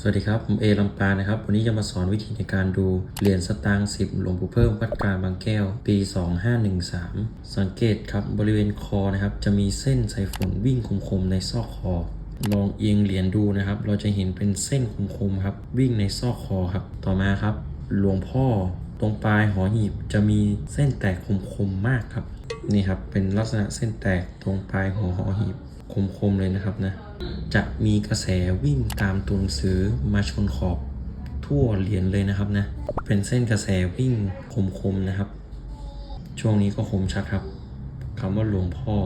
สวัสดีครับ ผมเอลำปานะครับ วันนี้จะมาสอนวิธีในการดูเหรียญสตางค์10หลวงปู่เพิ่มวัดกลางบางแก้ว ปี 2513 สังเกตครับบริเวณคอนะครับ จะมีเส้นสายฝนวิ่งคมๆในซอกคอ ลองเอียงเหรียญดูนะครับ เราจะเห็นเป็นเส้นคมๆครับ วิ่งในซอกคอครับ ต่อมาครับ หลวงพ่อตรงปลายหอหีบจะมีเส้นแตกคมๆมากครับ นี่ครับเป็นลักษณะเส้นแตกตรงปลายหัวหอหีบคมๆเลยนะครับนะ จะมีกระแสวิ่งตามตัวหนังสือมาชนขอบทั่วเหรียญเลยนะครับนะ เป็นเส้นกระแสวิ่งคมๆนะครับ ช่วงนี้ก็คมชัดครับคำว่าหลวงพ่อ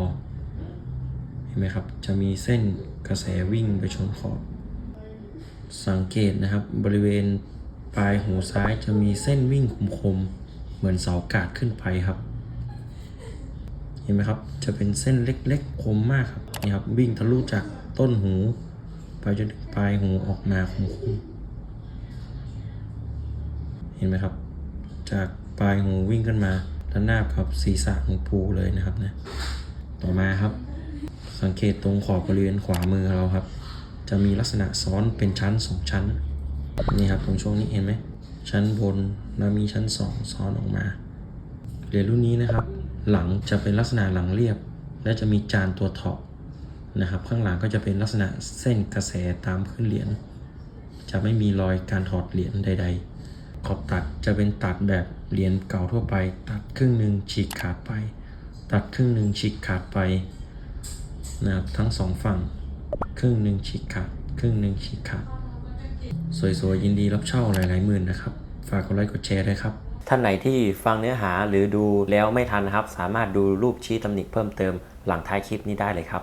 เห็นไหมครับ จะมีเส้นกระแสวิ่งไปชนขอบ สังเกตนะครับ บริเวณปลายหูซ้ายจะมีเส้นวิ่งคมๆ เหมือนเสากาดขึ้นไปครับ ห็นไหมครับ จะเป็นเส้นเล็กๆ คมมากครับนี่ครับวิ่งทะลุจากต้นหูไปจนถึงปลายหูออกมาคมๆเห็นไหมครับ จากปลายหูวิ่งขึ้นมาด้านหน้ากับศีรษะของปูเลยนะครับนะต่อมาครับ สังเกตตรงขอบบริเวณขวามือเราครับ จะมีลักษณะซ้อนเป็นชั้นสองชั้นนี่ครับตรงช่วงนี้เห็นไหมชั้นบนแล้วมีชั้นสองซ้อนออกมาเหรียญรุ่นนี้นะครับ หลังจะเป็นลักษณะหลังเรียบ และจะมีจานตัวท็อปนะครับ ข้างหลังก็จะเป็นลักษณะเส้นกระแสตามพื้นเหรียญจะไม่มีรอยการถอดเหรียญใด ๆ ขอบตัดจะเป็นตัดแบบเหรียญเก่าทั่วไป ตัดครึ่งหนึ่งฉีกขาดไป ตัดครึ่งหนึ่งฉีกขาดไปนะครับทั้งสองฝั่ง ครึ่งหนึ่งฉีกขาด ครึ่งหนึ่งฉีกขาด สวยๆยินดีรับเช่าหลายๆหมื่นนะครับ ฝากกดไลค์กดแชร์ด้วยครับ ท่านไหนที่ฟังเนื้อหาหรือดูแล้วไม่ทันนะครับ สามารถดูรูปชี้ตำหนิเพิ่มเติมหลังท้ายคลิปนี้ได้เลยครับ